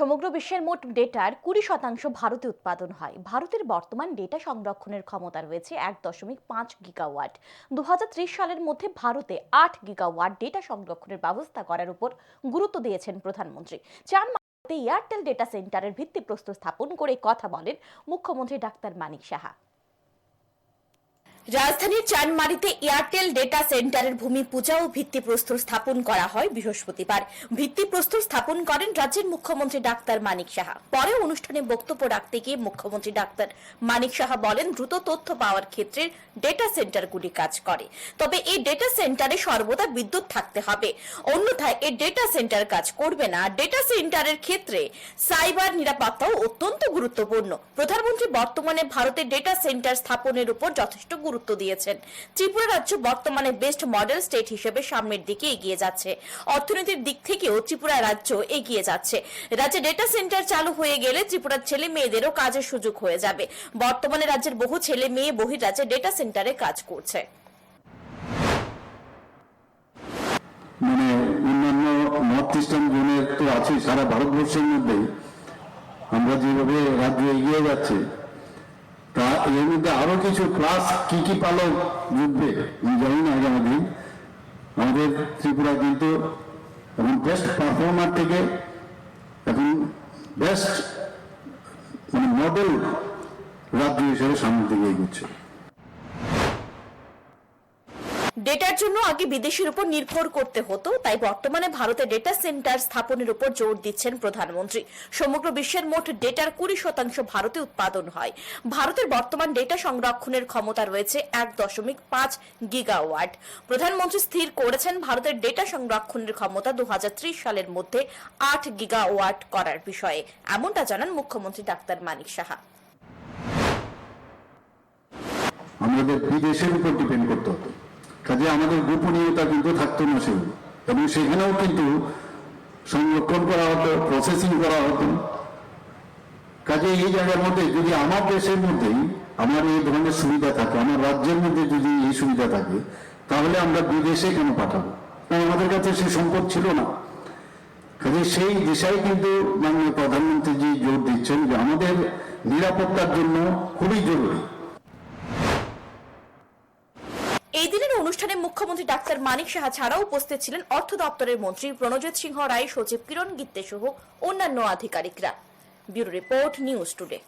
সমগ্র বিশ্বের মোট ডেটার কুড়ি শতাংশ ভারতে উৎপাদন হয়। ভারতের বর্তমান ডেটা সংরক্ষণের ক্ষমতা রয়েছে এক দশমিক পাঁচ গিগাওয়াট। দু হাজার ত্রিশ সালের মধ্যে ভারতে আট গিগাওয়াট ডেটা সংরক্ষণের ব্যবস্থা করার উপর গুরুত্ব দিয়েছেন প্রধানমন্ত্রী। চার এয়ারটেল ডেটা সেন্টারের ভিত্তিপ্রস্তর স্থাপন করে কথা বলেন মুখ্যমন্ত্রী ডাক্তার মানিক সাহা। রাজধানীর চানমারিতে এয়ারটেল ডেটা সেন্টারের ভূমি পূজা ও ভিত্তিপ্রস্তর স্থাপন করা হয় বৃহস্পতিবার। ভিত্তিপ্রস্তর স্থাপন করেন রাজ্যের মুখ্যমন্ত্রী ডাক্তার মানিক সাহা। পরে অনুষ্ঠানে বক্তব্য রাখতে গিয়ে মুখ্যমন্ত্রী ডাক্তার মানিক সাহা বলেন, দ্রুত তথ্য পাওয়ার ক্ষেত্রে ডেটা সেন্টারগুলি কাজ করে। তবে এই ডেটা সেন্টারে সর্বদা বিদ্যুৎ থাকতে হবে। অন্যথায় এই ডেটা সেন্টার কাজ করবে না। ডেটা সেন্টারের ক্ষেত্রে সাইবার নিরাপত্তাও অত্যন্ত গুরুত্বপূর্ণ। প্রধানমন্ত্রী বর্তমানে ভারতের ডেটা সেন্টার স্থাপনের উপর যথেষ্ট গুরুত্ব দিয়েছেন। ত্রিপুরা রাজ্য বর্তমানে বেস্ট মডেল স্টেট হিসেবে সামনের দিকে এগিয়ে যাচ্ছে। অর্থনীতির দিক থেকেও ত্রিপুরা রাজ্য এগিয়ে যাচ্ছে। রাজ্যে ডেটা সেন্টার চালু হয়ে গেলে ত্রিপুরার ছেলে মেয়েদেরও কাজের সুযোগ হয়ে যাবে। বর্তমানে রাজ্যের বহু ছেলে মেয়ে বহির্রাজ্যে ডেটা সেন্টারে কাজ করছে। মানে অন্যান্য নর্থ ইস্টার্ন জোনের তো আছে সারা ভারতবর্ষের মধ্যেই। আমরা যেভাবে রাজ্য এগিয়ে যাচ্ছে এর মধ্যে আরও কিছু ক্লাস কি কি পালক জুটবে আমি জানি না আগামী আমাদের ত্রিপুরা কিন্তু এখন বেস্ট পারফর্মার থেকে এখন বেস্ট মানে মডেল রাজ্য হিসেবে সামনের দিকে এগোচ্ছে। ডেটার জন্য আগে বিদেশের উপর নির্ভর করতে হতো, তাই বর্তমানে ভারতে ডেটা সেন্টার স্থাপনের উপর জোর দিচ্ছেন প্রধানমন্ত্রী। সমগ্র বিশ্বের মোট ডেটার কুড়ি শতাংশ ভারতে উৎপাদন হয়। ভারতের বর্তমান ডেটা সংরক্ষণের ক্ষমতা রয়েছে এক দশমিক পাঁচ গিগাওয়াট প্রধানমন্ত্রী স্থির করেছেন ভারতের ডেটা সংরক্ষণের ক্ষমতা দু হাজার ত্রিশ সালের মধ্যে আট গিগাওয়াট করার বিষয়ে। এমনটা জানান মুখ্যমন্ত্রী ডাক্তার মানিক সাহা। আমাদের বিদেশের উপর ডিপেন্ড করতে হতো। কাজে আমাদের গোপনীয়তা কিন্তু থাকতো না সেগুলো এবং সেখানেও কিন্তু সংরক্ষণ করা হতো প্রসেসিং করা হতো। কাজে এই জায়গার মধ্যে যদি আমার দেশের মধ্যেই আমার এই ধরনের সুবিধা থাকে, আমার রাজ্যের মধ্যে যদি এই সুবিধা থাকে, তাহলে আমরা বিদেশে কেন পাঠাবো? কারণ আমাদের কাছে সে সম্পদ ছিল না। কাজে সেই দিশায় কিন্তু মাননীয় প্রধানমন্ত্রীজি জোর দিচ্ছেন যে আমাদের নিরাপত্তার জন্য খুবই জরুরি। অনুষ্ঠানে মুখ্যমন্ত্রী ডাক্তার মানিক সাহা ছাড়াও উপস্থিত ছিলেন অর্থ দপ্তরের মন্ত্রী প্রণজিৎ সিংহ রায়, সচিব কিরণ গিত্তে সহ অন্যান্য আধিকারিকরা। Bureau report news today.